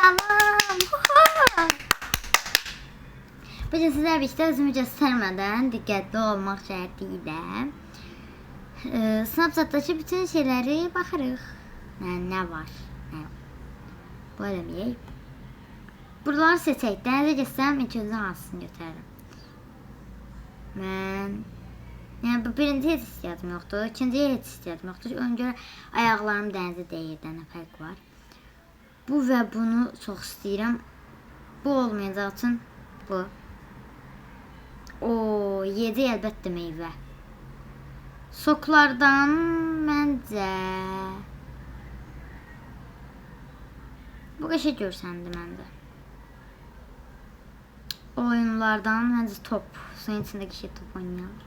Huhu. Bugün sizler birlikte özümü göstermeden dikkatli olmak şartıyla e, Snapchat'taki bütün şeyleri bakarız. Yani ne var? Var? Böyle bir yer. Buraları seçək. Dənizə getsəm ilk öncə hansını götürərəm? Mən Yəni bu birinci heç istiyatım yoxdur, ikinciyə heç istiyatım yoxdur. Ona görə ayaqlarım dənizə dəyir, nə fərq var. Bu və bunu çox istəyirəm. Bu olmayacaq üçün bu. O, yedi əlbəttə meyvə. Soklardan məncə bu qəşə görsəndi məndə. Oyunlardan məncə top. Suyun içindəki şey top oynayalım.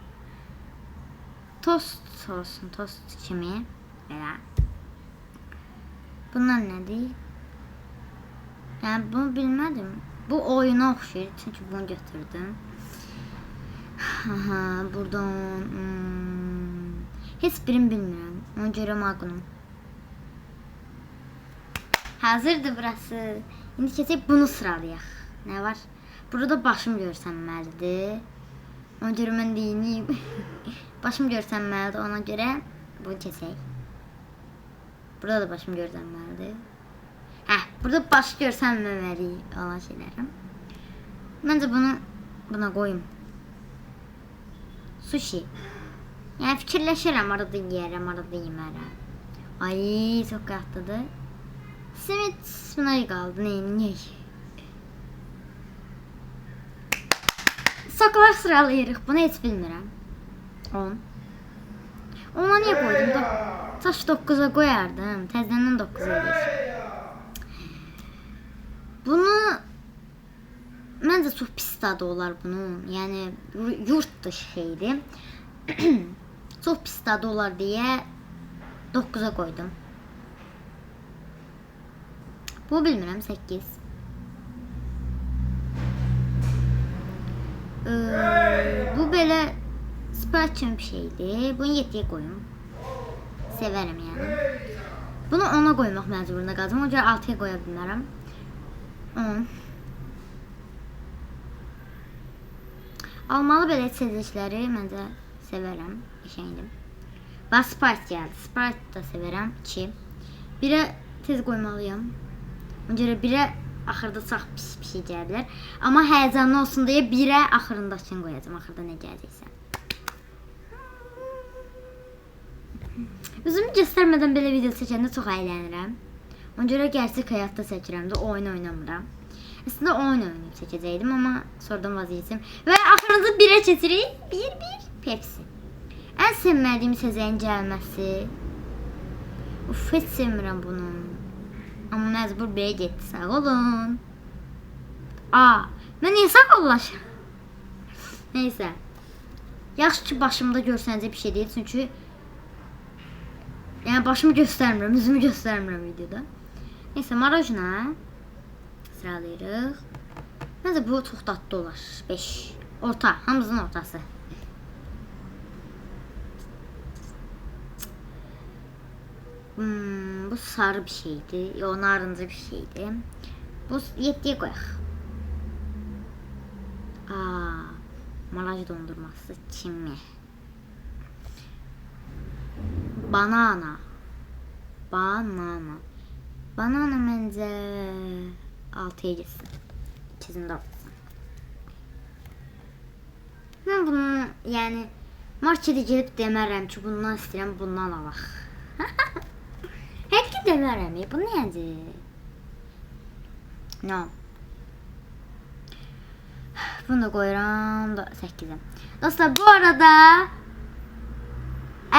Tost olsun, tost kimi. Belə. Bunlar nədir? Yəni bunu bilmədim. Bu oyuna oxşayır, çünki bunu götürdüm. Aha, buradan hmm, heç birini bilmirəm. Ona görə Magnum. Hazırdır burası. İndi keçək bunu sıralayaq. Nə var? Burada başım görsənməlidir. Ona görə mən deyineyim. başım görsənməlidir. Ona görə bunu keçək. Burada da başım görsənməlidir. Burada baş görsənməməli olan şeylərim. Məncə bunu buna qoyum. Sushi. Yəni fikirləşirəm arada yeyərəm, arada yemərəm. Ay, çox qatlıdır. Simit buna qaldı, neyiniyək? Soklar sıralayırıq. Bunu heç bilmirəm. 10. Ona niyə qoydum? Taş 9-a qoyardım. Təzədən 9-a eləyir. Bunu məncə çox pis dadı olar bunun. Yəni yu- yurt dışı şeydir. çox pis dadı olar deyə 9-a qoydum. Bu bilmirəm 8. Ee, bu belə kimi bir şeydir. Bunu 7-yə qoyum. Sevərəm yəni. Bunu 10-a qoymaq məcburunda qalacağam. Ona görə 6-ya qoya bilmərəm. 10. Almalı belə içəcəkləri məncə sevərəm. Qəşəngdir. Və Sprite gəldi. Sprite da sevərəm. 2. Birə tez qoymalıyam. Ona görə birə axırda çox pis bir şey gələ bilər. Amma həyəcanlı olsun deyə birə axırındakını qoyacağam. Axırda nə gələcəksə. Üzümü göstərmədən belə video çəkəndə çox əylənirəm. Ona görə gerçək həyatda çəkirəm də oyun oynamıram. Əslində oyun oynayıb çəkəcəkdim, amma sonradan vazgeçdim. Və axırıncı birə keçirik. 1-1 Pepsi. Ən sevmədiyim sezəyin gəlməsi. Uf, heç sevmirəm bunu. Amma məcbur belə getdi. Sağ olun. Aa, mən niyə sağollaşıram? Neysə. Yaxşı başımda görsənəcək bir şey deyil, çünki yəni başımı göstərmirəm, üzümü göstərmirəm videoda. Neysə, marojna sıralayırıq. Məncə bu çox dadlı olar. 5. Orta, hamısının ortası. Hmm, bu sarı bir şeydi. Yo, narıncı bir şeydi. Bu 7'ye koyaq. Aa, Malaj dondurması çimi. Banana. Banana. Banana məncə 6-ya getsin. İkisində olsun. Mən bunu, yəni marketə gedib demərəm ki, bundan istəyirəm, bundan alaq. Həqiqi demərəm, e, bu nədir? No. Bunu da qoyuram da 8-ə. Dostlar, bu arada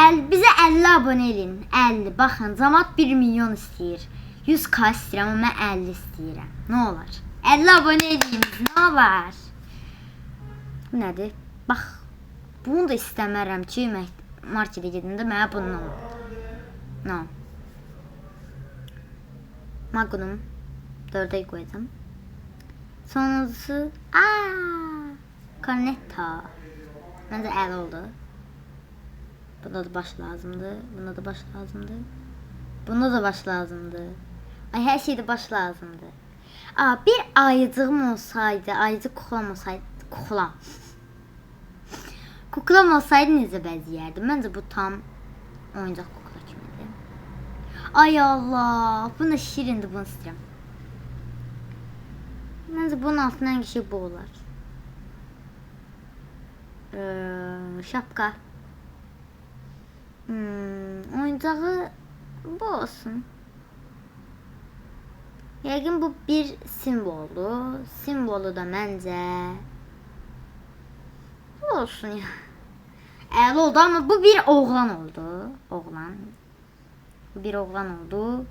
əl, bizə 50 abunə edin. 50. Baxın, cəmaət 1 milyon istəyir. 100 k istəyirəm, amma mən 50 istəyirəm. Nə olar? 50 abunə edin, nə olar? Bu nədir? Bax, bunu da istəmərəm ki, marketə gedəndə mənə bundan. No. Magnum. Dörde koydum. Sonuncusu aa, Cornetto. Bence el oldu. Buna da baş lazımdı. Buna da baş lazımdı. Buna da baş lazımdı. Ay her şeyde baş lazımdı. Aa, bir ayıcığım olsaydı, ayıcık kuklam olsaydı, kuklam. Kuklam olsaydı necə bəzəyərdim? Məncə bu tam oyuncaq kukla kimidir. Ay Allah, bu nə şirindir, bunu istəyirəm. Məncə bunun altında hangi şey bu olar. Ee, şapka. Hmm, oyuncağı bu olsun. Yəqin bu bir simvoldur. Simvolu da məncə bu olsun ya. Əla oldu amma bu bir oğlan oldu. Oğlan. Bir oğlan oldu.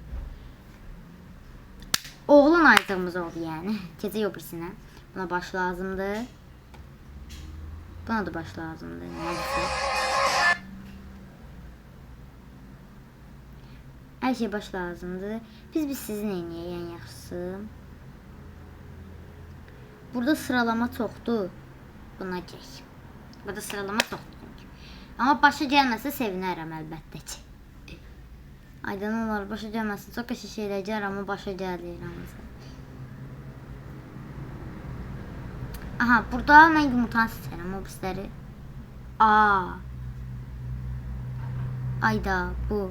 Oğlan aytığımız oldu yani. Gece yok birisine. Buna baş lazımdı. Buna da baş lazımdı. Neyse. Her şey baş lazımdı. Biz biz sizin en iyi en yaxşısı. Burada sıralama çoxdur. Buna gəl. Burada sıralama çoxdur. Amma başa gəlməsə sevinərəm əlbəttə ki. Aydın olar, başa gəlməsin. Çox qəşəng şeylər gəlir, amma başa gəlir hamısı. Aha, burada mən yumurtanı seçərəm, o bizləri. Aa. Ayda, bu.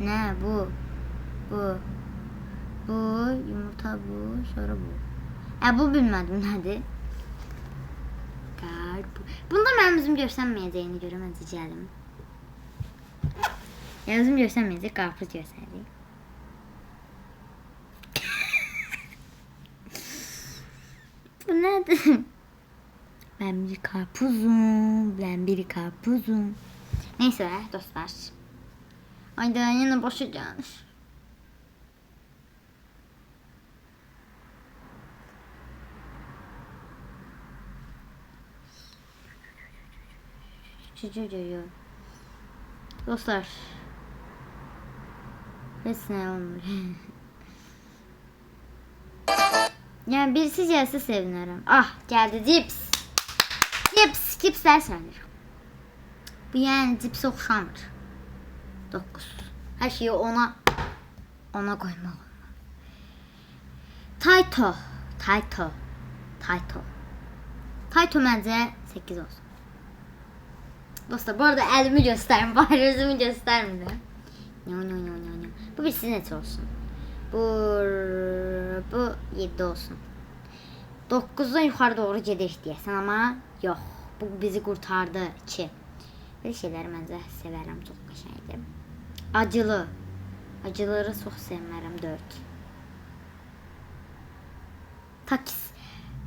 Nə bu? Bu. Bu, yumurta bu, sonra bu. Ə, bu bilmədim nədir. Qarp. Bunda üzüm görsənməyəcəyini görə məncə gəlim. Yəni üzüm görsənməyəcək, qarpız görsənəcək. Bu nədir? Ben bir karpuzum, ben bir karpuzum. Neyse dostlar. Ayda yine boşa gelmiş. Çocuğu Dostlar. Resmen olmuş. Yani birisi gelse sevinirim. Ah geldi cips. Cips. Cipsler sevinir. Bu yani cips oxşamır. 9. Her şeyi ona ona koymalı. Taito. Taito. Taito. Taito məncə 8 olsun. Dostlar bu arada elimi gösterin. Bari yüzümü göstermedim. No, no, no, no, no. Bu bir sizin eti olsun. Bu, bu 7 olsun. 9'dan yukarı doğru gedik deyəsən amma yox. Bu bizi qurtardı 2. Belə şeyləri məncə sevərəm, çox qəşəngdir. Acılı. Acıları çox sevmərəm 4. Takis.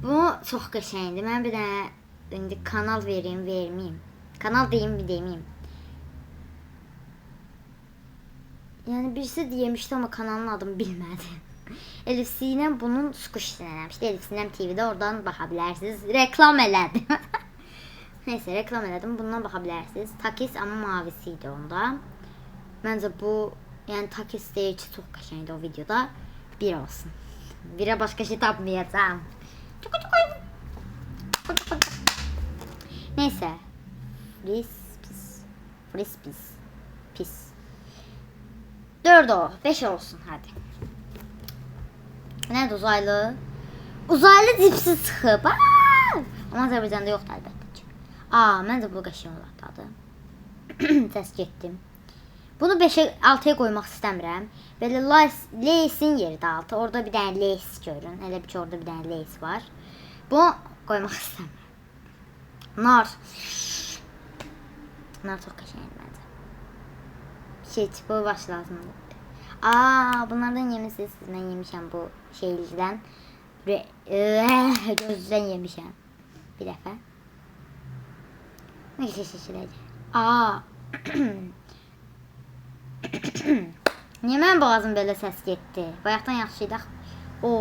Bu çox qəşəngdir. Mən bir dənə indi kanal vereyim, verməyim. Kanal deyim, bir demeyeyim. Yani birisi diyemişti ama kanalın adını bilmedi. Elif Sinem bunun squish'ini eləmişdi. Elif Sinem TV'de oradan baxa bilərsiniz. Reklam elədim. Neyse reklam elədim. Bundan baxa bilərsiniz. Takis ama mavisiydi onda. Məncə bu yani takis deyil ki, çox qəşəngdir o videoda. Bir olsun. Birə başqa şey tapmayacağım. Neyse. Fris pis. Fris pis. Pis. Dört o. Beş olsun hadi. Nerede uzaylı? Uzaylı dipsi çıxıb. Aa! Ama Azərbaycanda yoxdur əlbəttə ki. Aa, məncə bu qəşəng olardı. Səs getdim. Bunu 5'e 6'ya koymak istemiyorum. Böyle lace, lace'in yeri de altı. Orada bir tane lace görün. Hele bir orada bir tane lace var. Bu koymak istemiyorum. Nar. Nar çok kaşayım bence. Şey bu baş lazım. Aa bunlardan yemişsiniz. Ben yemişim bu şeylerden. Ve gözden yemişim. Bir defa. Ne şey şişireceğim. Aa. Niyə mənim boğazım belə səs getdi? Bayaqdan yaxşı idi. O.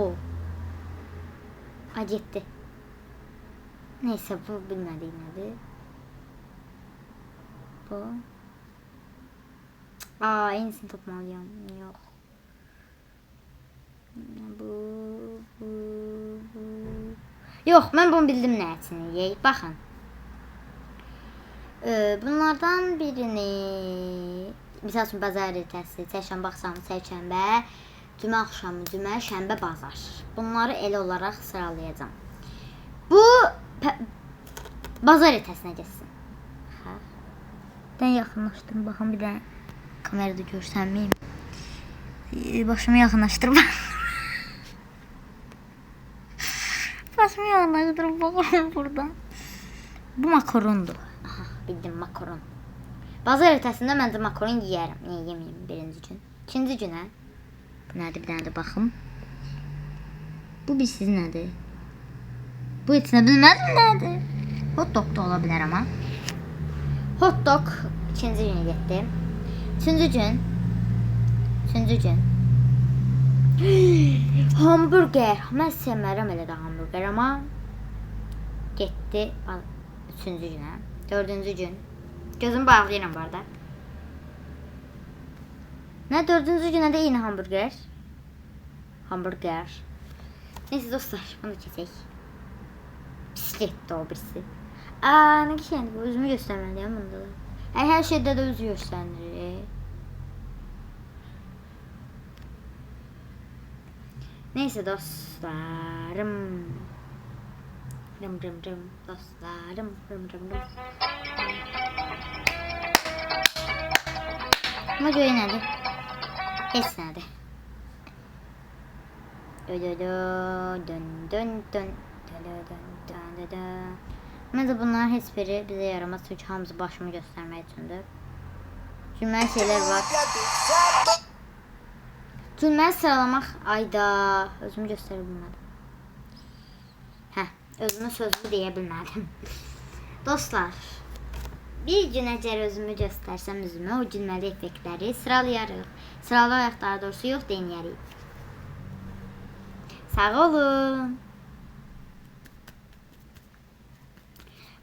A getdi. Neysə bu bilmədik nədir. Bu. Aa, yenisini tapmalıyam. Yox. Bu, bu, bu. Yox, mən bunu bildim nə üçün yeyək. Baxın. Ee, bunlardan birini Misal üçün bazar ertəsi, çərşənbə axşamı, çərşənbə cümə axşamı, cümə, şənbə, bazar. Bunları el olaraq sıralayacağam. Bu bazar ertəsinə getsin. Hə. Ben yaxınlaşdım. Baxın bir də kamerada görsənməyim. Ee, Başımı yaxınlaşdırıb. Başımı yaxınlaşdırıb baxıram buradan. Bu makarondur. Aha, bildim makaron. Bazar ertəsində mən də makaron yeyərəm. Niyə yeməyim birinci gün? İkinci günə bu nədir bir dənə də baxım. Bu bir sizin nədir? Bu heç nə bilmədim nədir? Hot dog da ola bilər amma. Hot dog ikinci günə getdi. Üçüncü gün. Üçüncü gün. hamburger. Mən sevmərəm elə də hamburger amma getdi üçüncü günə. Dördüncü gün. Gözümü bağlayıram bu arada. Nə dördüncü günə də yine hamburger. Hamburger. Neyse dostlar bunu keçək. Bisikletdə o birisi. Aa ne şey bu özümü göstermeliyim bunda da. Her, her şeyde de özü gösterir. Neyse dostlarım. Rım rım rım dostlarım rım rım rım. Heç nerede? Dö dö dö dön dön dön dö dö dön dön dö dö. Mən də bunların heç biri bizə yaramaz çünki hamısı başımı göstərmək üçündür. Cümləli şeylər var. Cümləli sıralamaq ayda özümü göstərə bilmədim. Hə, özümü sözlü deyə bilmədim. Dostlar, bir gün əgər özümü göstərsəm üzümü, o cümləli effektləri sıralayarıq. Sıralayarıq daha doğrusu yox denəyərik. Sağ olun.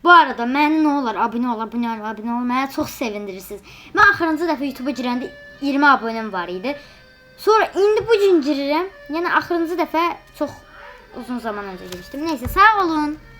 Bu arada məni nə olar abunə ol, abunə ol, abunə ol. Məni çox sevindirirsiniz. Mən axırıncı dəfə YouTube-a girəndə 20 abunəm var idi. Sonra indi bu gün girirəm. Yəni axırıncı dəfə çox uzun zaman öncə girmişdim. Nəysə sağ olun.